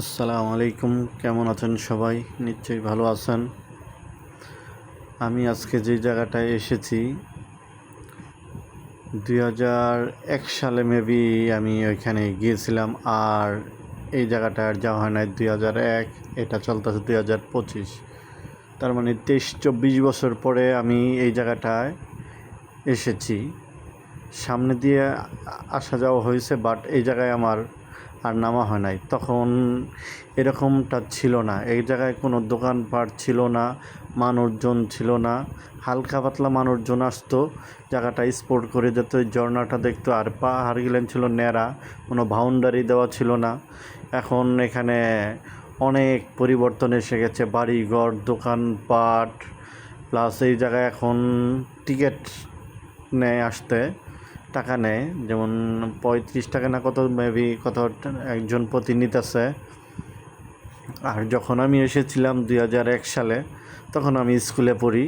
আসসালামু আলাইকুম। কেমন আছেন সবাই? নিশ্চয়ই ভালো আছেন। আমি আজকে যে জায়গাটায় এসেছি, দুই হাজার এক সালে মেবি আমি ওইখানে গিয়েছিলাম, আর এই জায়গাটা আর যাওয়া হয় নাই দুই হাজার এক, এটা চলতেছে দুই হাজার পঁচিশ। তার মানে তেইশ চব্বিশ বছর পরে আমি এই জায়গাটায় এসেছি। সামনে দিয়ে আসা যাওয়া হয়েছে বাট এই জায়গায় আমার আর নামা হয় নাই। তখন এরকমটা ছিল না। এই জায়গায় কোনো দোকানপাট ছিল না, মানুষজন ছিল না। হালকা পাতলা মানুষজন আসতো, জায়গাটা স্পোর্ট করে যেত ঝর্ণাটা দেখতো। আর পাহাড় গেলেন ছিল ন্যাড়া, কোনো বাউন্ডারি দেওয়া ছিল না। এখন এখানে অনেক পরিবর্তন এসে গেছে, বাড়িঘর, দোকানপাট প্লাস এই জায়গায় এখন টিকিট নেয় আসতে। টাকা নেয়, যেমন পঁয়ত্রিশ টাকা না কত মেবি কত একজন প্রতি আছে। আর যখন আমি এসেছিলাম দুই হাজার এক সালে, তখন আমি স্কুলে পড়ি।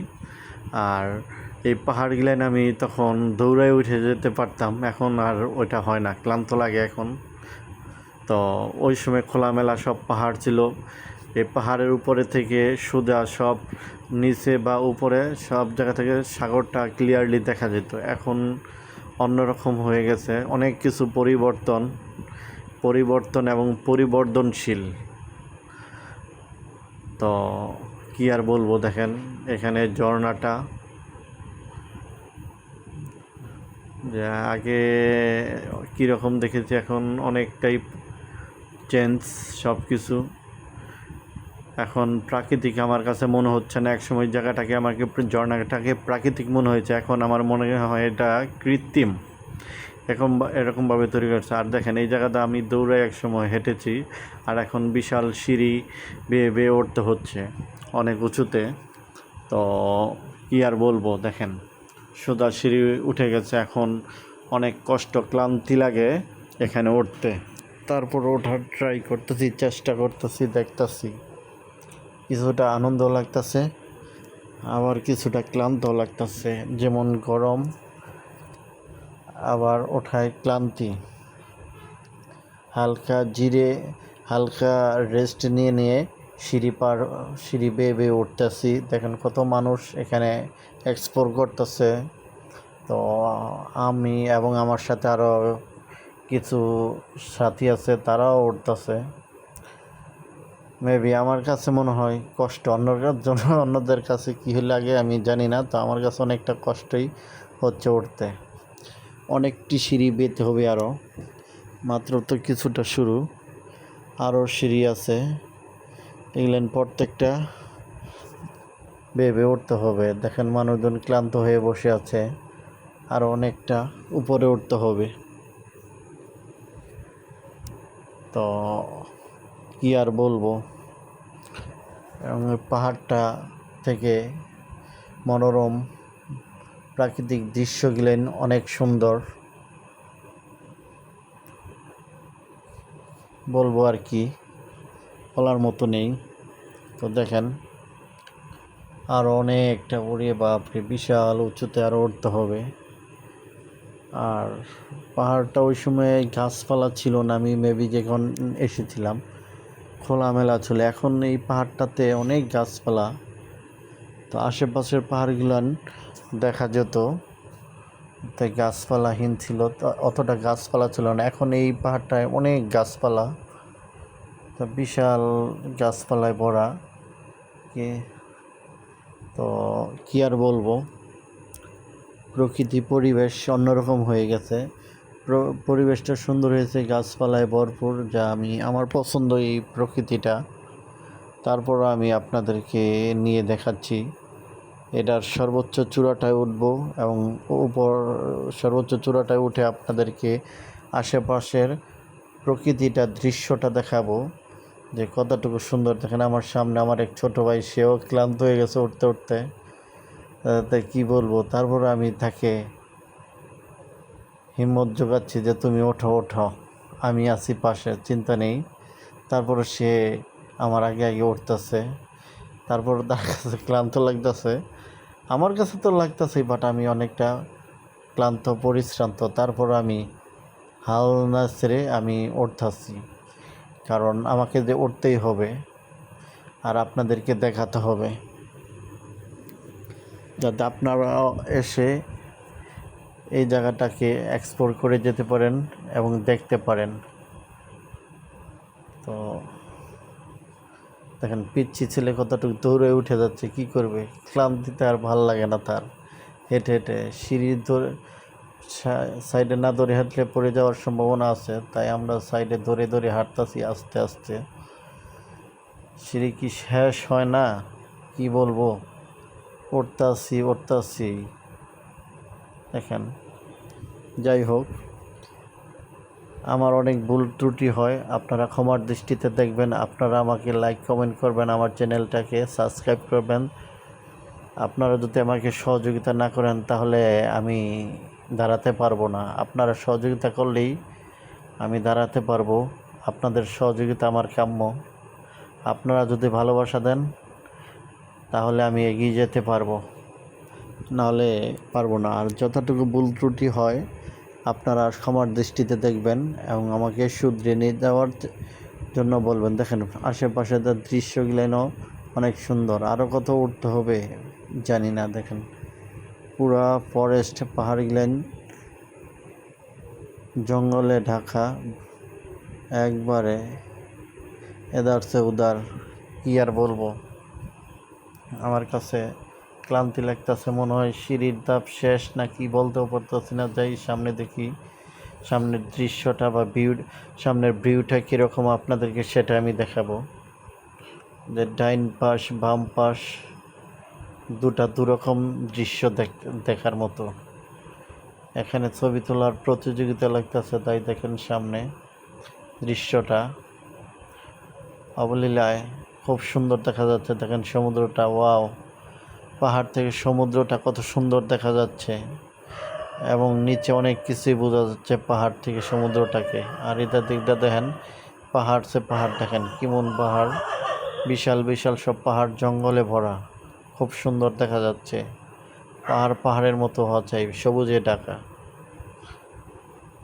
আর এই পাহাড় গিলেন আমি তখন দৌড়ায় উঠে যেতে পারতাম। এখন আর ওইটা হয় না, ক্লান্ত লাগে এখন। তো ওই সময় খোলামেলা সব পাহাড় ছিল। এই পাহাড়ের উপরে থেকে সোজা সব নিচে বা উপরে সব জায়গা থেকে সাগরটা ক্লিয়ারলি দেখা যেত। এখন অন্যরকম হয়ে গেছে। অনেক কিছু পরিবর্তন পরিবর্তন এবং পরিবর্তনশীল। তো কি আর বলব দেখেন, এখানে ঝর্ণাটা। যে আগে কীরকম দেখেছি এখন অনেকটাই চেঞ্জ সব কিছু এখন প্রাকৃতিক আমার কাছে মনে হচ্ছে না, একসময় জায়গাটাকে আমাকে ঝর্ণাটাকে প্রাকৃতিক মনে হয়েছে, এখন আমার মনে হয় এটা কৃত্রিম। এখন এরকমভাবে তৈরি করছে। আর দেখেন, এই জায়গাটা আমি দৌড়ে এক সময় হেঁটেছি, আর এখন বিশাল সিঁড়ি বেয়ে বেয়ে উঠতে হচ্ছে, অনেক উঁচুতে। তো কী আর বলব, দেখেন, সোজা সিঁড়ি উঠে গেছে, এখন অনেক কষ্ট, ক্লান্তি লাগে এখানে উঠতে। তারপর ওঠার ট্রাই করতেছি, চেষ্টা করতেছি, দেখতেছি। কিছুটা আনন্দ লাগতেছে, আবার কিছুটা ক্লান্ত লাগতেছে, যেমন গরম, আবার ওঠায় ক্লান্তি। হালকা জিরে, হালকা রেস্ট নিয়ে নিয়ে সিঁড়ি পার, সিঁড়ি বেয়ে বেয়ে উঠতেছি। দেখেন কত মানুষ এখানে এক্সপ্লোর করতেছে। তো আমি এবং আমার সাথে আরও কিছু সাথী আছে, তারাও উঠতেছে। মেবি আমার কাছে মনে হয় কষ্ট অন্যর জন্য অন্যদের কাছে কী লাগে আমি জানি না, তো আমার কাছে অনেকটা কষ্টই হচ্ছে উঠতে। অনেকটি সিঁড়ি বেতে হবে আরও মাত্র তো কিছুটা শুরু। আরও সিঁড়ি আছে। ইংল্যান্ড প্রত্যেকটা বেয়ে উঠতে হবে। দেখেন মানুষজন ক্লান্ত হয়ে বসে আছে। আরও অনেকটা উপরে উঠতে হবে। তো কি আর বলব? পাহাড়টা থেকে মনোরম প্রাকৃতিক দৃশ্য অনেক সুন্দর। বলব আর কি, বলার মতো নেই। তো দেখেন আরও অনেকটা উড়িয়ে বাপরে, বিশাল উঁচুতে আরও উঠতে হবে। আর পাহাড়টা ওই সময় গাছপালা ছিল না, আমি মেবি যখন এসেছিলাম। খোলামেলা ছিল এখন এই পাহাড়টাতে অনেক গাছপালা। তো আশেপাশের পাহাড়গুলান দেখা যেত। তাই গাছপালাহীন ছিল। অতটা গাছপালা ছিল না। এখন এই পাহাড়টায় অনেক গাছপালা। তো বিশাল গাছপালায় ভরা। কি? তো কী আর বলব? প্রকৃতি, পরিবেশ অন্যরকম হয়ে গেছে। পরিবেশটা সুন্দর হয়েছে, গাছপালায় ভরপুর, যা আমি, আমার পছন্দ এই প্রকৃতিটা। তারপর আমি আপনাদেরকে নিয়ে দেখাচ্ছি। এটার সর্বোচ্চ চূড়াটায় উঠব এবং উপর সর্বোচ্চ চূড়াটায় উঠে আপনাদেরকে আশেপাশের প্রকৃতিটা, দৃশ্যটা দেখাবো। যে কতটুকু সুন্দর, দেখেন আমার সামনে আমার এক ছোট ভাই, সেও ক্লান্ত হয়ে গেছে উঠতে উঠতে। কী বলব? তারপর আমি তাকে হিম্মত জোগাচ্ছি যে তুমি ওঠো ওঠো। আমি আছি পাশে, চিন্তা নেই। তারপর সে আমার আগে আগে উঠতেছে। তারপর তার কাছে ক্লান্ত লাগতেছে। আমার কাছে তো লাগতেছে বাট আমি অনেকটা ক্লান্ত, পরিশ্রান্ত। তারপর আমি হাল না ছেড়ে আমি উঠতেছি। কারণ আমাকে যে উঠতেই হবে, আর আপনাদেরকে দেখাতে হবে। যাতে আপনারা এসে এই জায়গাটাকে এক্সপ্লোর করে যেতে পারেন এবং দেখতে পারেন। তো দেখেন পিচ্ছি ছেলে কতটুকু দৌড়ে উঠে যাচ্ছে, কি করবে? ক্লান্তিতে আর ভালো লাগে না তার। হেঁটে হেঁটে সিঁড়ি ধরে সাইডে না ধরে হাঁটলে পড়ে যাওয়ার সম্ভাবনা আছে, তাই আমরা সাইডে ধরে ধরে হাঁটতাছি আস্তে আস্তে। সিঁড়ি কি শেষ হয় না? কি বলব? উঠতাছি উঠতাছি। দেখেন। যাই হোক, আমার অনেক ভুল ত্রুটি হয়, আপনারা ক্ষমার দৃষ্টিতে দেখবেন, আপনারা আমাকে লাইক কমেন্ট করবেন, আমার চ্যানেলটাকে সাবস্ক্রাইব করবেন। আপনারা যদি আমাকে সহযোগিতা না করেন, তাহলে আমি দাঁড়াতে পারব না। আপনারা সহযোগিতা করলেই আমি দাঁড়াতে পারব। আপনাদের সহযোগিতা আমার কাম্য। আপনারা যদি ভালোবাসা দেন, তাহলে আমি এগিয়ে যেতে পারব। নাহলে পারব না। আর যতটুকু ভুল ত্রুটি হয়, আপনারা ক্ষমার দৃষ্টিতে দেখবেন এবং আমাকে শুধরে নিয়ে যাওয়ার জন্য বলবেন। দেখেন, আশেপাশে তার দৃশ্যগুলো অনেক সুন্দর। আরও কত উঠতে হবে জানি না। দেখেন, পুরা ফরেস্ট পাহাড় পাহাড়গুলেন, জঙ্গলে ঢাকা, একবারে এদার সে উদার, কি আর বলব? আমার কাছে ক্লান্তি লাগতেছে, মনে হয় সিঁড়ির ধাপ শেষ না কি বলতেও পারতেছি না। যাই, সামনে দেখি, সামনের দৃশ্যটা বা ভিউ, সামনের ভিউটা কীরকম আপনাদেরকে সেটা আমি দেখাবো। যে ডাইন পাশ, বাম পাশ, দুটা দুরকম দৃশ্য দেখার মতো। এখানে ছবি তোলার প্রতিযোগিতা লাগতেছে, তাই দেখেন সামনে দৃশ্যটা। অবলীলায় খুব সুন্দর দেখা যাচ্ছে, দেখেন সমুদ্রটা, ওয়াও। পাহাড় থেকে সমুদ্রটা কত সুন্দর দেখা যাচ্ছে এবং নিচে অনেক কিছুই বোঝা যাচ্ছে পাহাড় থেকে সমুদ্রটাকে। আর এটার দিকটা দেখেন, পাহাড় সে পাহাড় দেখেন, কেমন পাহাড়। বিশাল বিশাল সব পাহাড় জঙ্গলে ভরা, খুব সুন্দর দেখা যাচ্ছে। পাহাড় পাহাড়ের মতো হওয়া চাই, সবুজে ঢাকা।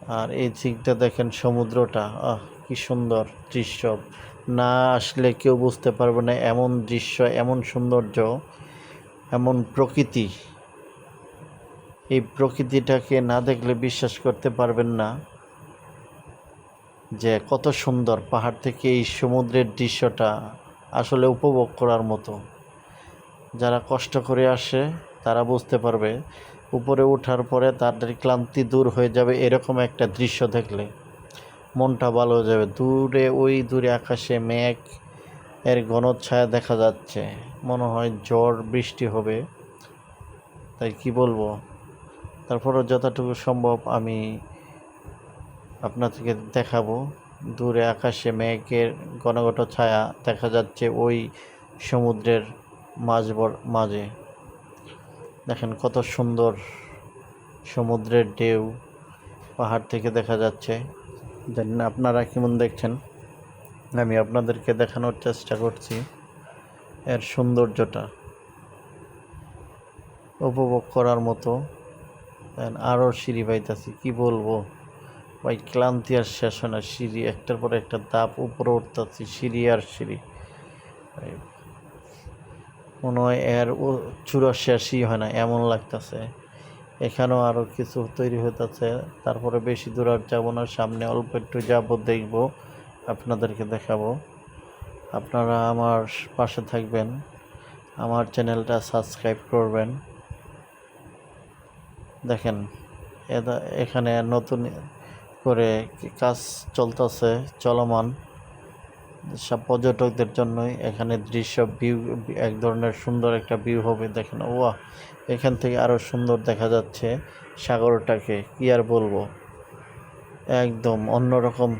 আর এই দিকটা দেখেন সমুদ্রটা, আহ, কি সুন্দর দৃশ্য। না আসলে কেউ বুঝতে পারবে না, এমন দৃশ্য, এমন সৌন্দর্য। এমন প্রকৃতি। এই প্রকৃতিটাকে না দেখলে বিশ্বাস করতে পারবেন না যে কত সুন্দর পাহাড় থেকে এই সমুদ্রের দৃশ্যটা আসলে উপভোগ করার মতো। যারা কষ্ট করে আসে, তারা বুঝতে পারবে উপরে ওঠার পরে তাদের ক্লান্তি দূর হয়ে যাবে এরকম একটা দৃশ্য দেখলে। মনটা ভালো হয়ে যাবে। দূরে, ওই দূরে আকাশে মেঘ এর ঘনচ্ছায়া দেখা যাচ্ছে। মনে হয় ঝড় বৃষ্টি হবে। তাই কি বলব? তারপরও যতটুকু সম্ভব আমি আপনাদেরকে দেখাবো। দূরে আকাশে মেঘের ঘনঘট ছায়া দেখা যাচ্ছে ওই সমুদ্রের মাঝ মাঝে। দেখেন কত সুন্দর সমুদ্রের ঢেউ পাহাড় থেকে দেখা যাচ্ছে। জানি না আপনারা কেমন দেখছেন। আমি আপনাদেরকে দেখানোর চেষ্টা করছি এর সৌন্দর্যটা উপভোগ করার মতো। আরও সিঁড়ি পাইতেছি কি বলব? ভাই, ক্লান্তি আর শেষ হয় না সিঁড়ি, একটার পর একটা দাপ, উপরে উঠতেছি, সিঁড়ি আর সিঁড়ি। মনে হয় এর চূড়া শেষই হয় না, এমন লাগতেছে। এখানেও আরও কিছু তৈরি হইতেছে, তারপরে বেশি দূর আর যাব না, সামনে অল্প একটু যাব দেখব। আপনাদেরকে দেখাবো। আপনারা আমার পাশে থাকবেন। আমার চ্যানেলটা সাবস্ক্রাইব করবেন। দেখেন এখানে নতুন করে কাজ চলতেছে, চলমান। সব পর্যটকদের জন্যই এখানে দৃশ্য, ভিউ, এক ধরনের সুন্দর একটা ভিউ হবে। দেখেন ওয়া এখান থেকে আরও সুন্দর দেখা যাচ্ছে সাগরটাকে। কি আর বলব? একদম অন্যরকম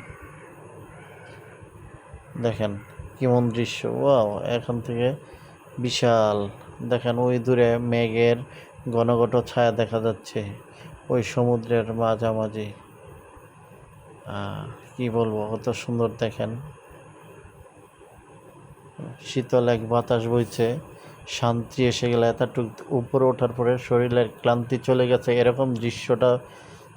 দেখেন কেমন দৃশ্য, ওয়াও, এখান থেকে বিশাল। দেখেন ওই দূরে মেঘের ঘনঘট ছায়া দেখা যাচ্ছে, ওই সমুদ্রের মাঝামাঝি। কি বলব, কত সুন্দর দেখেন। শীতল এক বাতাস বইছে, শান্তি এসে গেলে এতটুক উপরে ওঠার পরে শরীরের ক্লান্তি চলে গেছে, এরকম দৃশ্যটা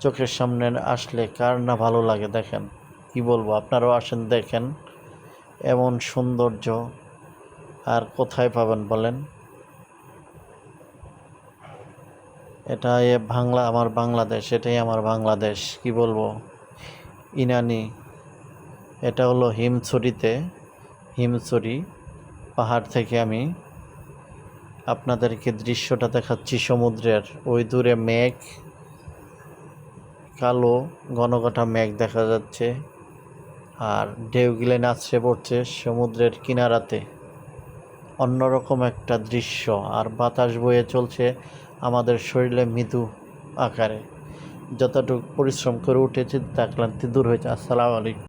চোখের সামনে আসলে কার না ভালো লাগে দেখেন। কি বলব, আপনারাও আসেন দেখেন। এমন সৌন্দর্য আর কোথায় পাবেন বলেন? এটা এ বাংলা, আমার বাংলাদেশ, এটাই আমার বাংলাদেশ, কি বলব? ইনানি, এটা হলো হিমছড়িতে, হিমছড়ি পাহাড় থেকে আমি আপনাদেরকে দৃশ্যটা দেখাচ্ছি। সমুদ্রের ওই দূরে মেঘ, কালো ঘনঘটা মেঘ দেখা যাচ্ছে। আর ঢেউগুলো নাচড়ে পড়ছে সমুদ্রের কিনারাতে। অন্যরকম একটা দৃশ্য, আর বাতাস বয়ে চলছে আমাদের শরীরে মৃদু আকারে। যতটুকু পরিশ্রম করে উঠেছি তা ক্লান্তি দূর হয়েছে। আসসালামু আলাইকুম।